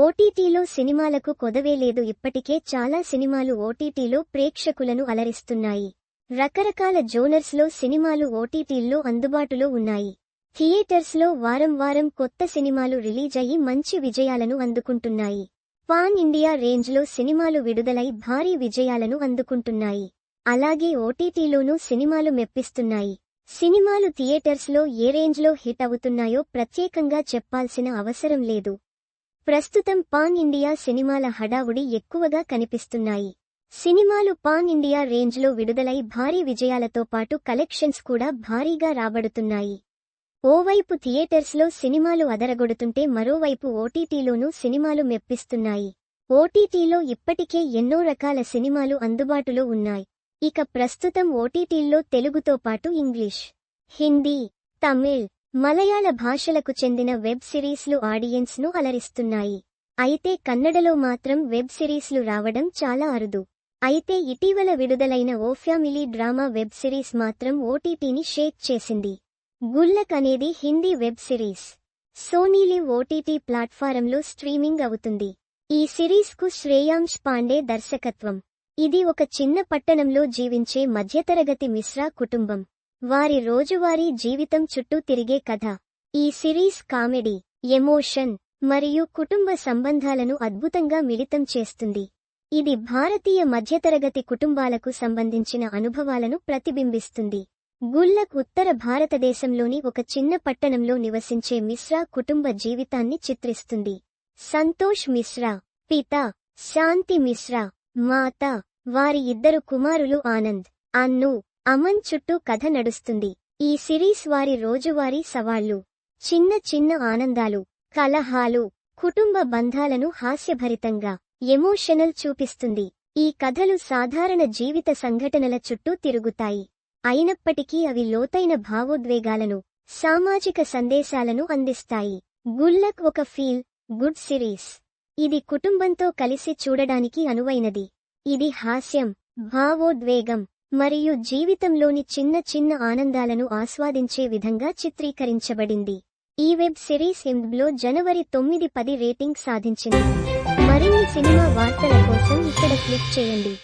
ఓటీటీలో సినిమాలకు కొదవే లేదు. ఇప్పటికే చాలా సినిమాలు ఓటీటీలో ప్రేక్షకులను అలరిస్తున్నాయి. రకరకాల జోనర్స్లో సినిమాలు ఓటీటీల్లో అందుబాటులో ఉన్నాయి. థియేటర్స్లో వారం వారం కొత్త సినిమాలు రిలీజ్ అయ్యి మంచి విజయాలను అందుకుంటున్నాయి. పాన్ ఇండియా రేంజ్లో సినిమాలు విడుదలై భారీ విజయాలను అందుకుంటున్నాయి. అలాగే ఓటీటీలోనూ సినిమాలు మెప్పిస్తున్నాయి. సినిమాలు థియేటర్స్లో ఏ రేంజ్లో హిట్ అవుతున్నాయో ప్రత్యేకంగా చెప్పాల్సిన అవసరం లేదు. ప్రస్తుతం పాన్ ఇండియా సినిమాల హడావుడి ఎక్కువగా కనిపిస్తున్నాయి. సినిమాలు పాన్ ఇండియా రేంజ్లో విడుదలై భారీ విజయాలతో పాటు కలెక్షన్స్ కూడా భారీగా రాబడుతున్నాయి. ఓవైపు థియేటర్స్లో సినిమాలు అదరగొడుతుంటే మరోవైపు ఓటీటీలోనూ సినిమాలు మెప్పిస్తున్నాయి. ఓటీటీలో ఇప్పటికే ఎన్నో రకాల సినిమాలు అందుబాటులో ఉన్నాయి. ఇక ప్రస్తుతం ఓటీటీల్లో తెలుగుతో పాటు ఇంగ్లీష్ హిందీ తమిళ్ మలయాళ భాషలకు చెందిన వెబ్ సిరీస్లు ఆడియన్స్ను అలరిస్తున్నాయి. అయితే కన్నడలో మాత్రం వెబ్ సిరీస్లు రావడం చాలా అరుదు. అయితే ఇటీవల విడుదలైన ఓ ఫ్యామిలీ డ్రామా వెబ్ సిరీస్ మాత్రం ఓటీటీని షేక్ చేసింది. గుల్లక్ అనేది Hindi web series. Sony OTT ప్లాట్ఫారంలో streaming అవుతుంది. ఈ సిరీస్కు శ్రేయాంష్ పాండే దర్శకత్వం. ఇది ఒక చిన్న పట్టణంలో జీవించే మధ్యతరగతి మిశ్రా కుటుంబం. వారి రోజువారీ జీవితం చుట్టూ తిరిగే కథ. ఈ సిరీస్ కామెడీ ఎమోషన్ మరియు కుటుంబ సంబంధాలను అద్భుతంగా మిళితం చేస్తుంది. ఇది భారతీయ మధ్యతరగతి కుటుంబాలకు సంబంధించిన అనుభవాలను ప్రతిబింబిస్తుంది. గుల్లక్ ఉత్తర భారతదేశంలోని ఒక చిన్న పట్టణంలో నివసించే మిశ్రా కుటుంబ జీవితాన్ని చిత్రిస్తుంది. సంతోష్ మిశ్రా పిత శాంతి మిశ్రా మాత వారి ఇద్దరు కుమారులు ఆనంద్ అన్ను అమన్ చుట్టూ కథ నడుస్తుంది. ఈ సిరీస్ వారి రోజువారీ సవాళ్ళు చిన్న చిన్న ఆనందాలు కలహాలు కుటుంబ బంధాలను హాస్యభరితంగా ఎమోషనల్ చూపిస్తుంది. ఈ కథలు సాధారణ జీవిత సంఘటనల చుట్టూ తిరుగుతాయి. అయినప్పటికీ అవి లోతైన భావోద్వేగాలను సామాజిక సందేశాలను అందిస్తాయి. గుల్లక్ ఒక ఫీల్ గుడ్ సిరీస్. ఇది కుటుంబంతో కలిసి చూడడానికి అనువైనది. ఇది హాస్యం భావోద్వేగం మరియు జీవితంలోని చిన్న చిన్న ఆనందాలను ఆస్వాదించే విధంగా చిత్రీకరించబడింది. ఈ వెబ్ సిరీస్ హింద్లో జనవరి తొమ్మిది పది రేటింగ్ సాధించింది. మరిన్ని సినిమా వార్తల కోసం ఇక్కడ క్లిక్ చేయండి.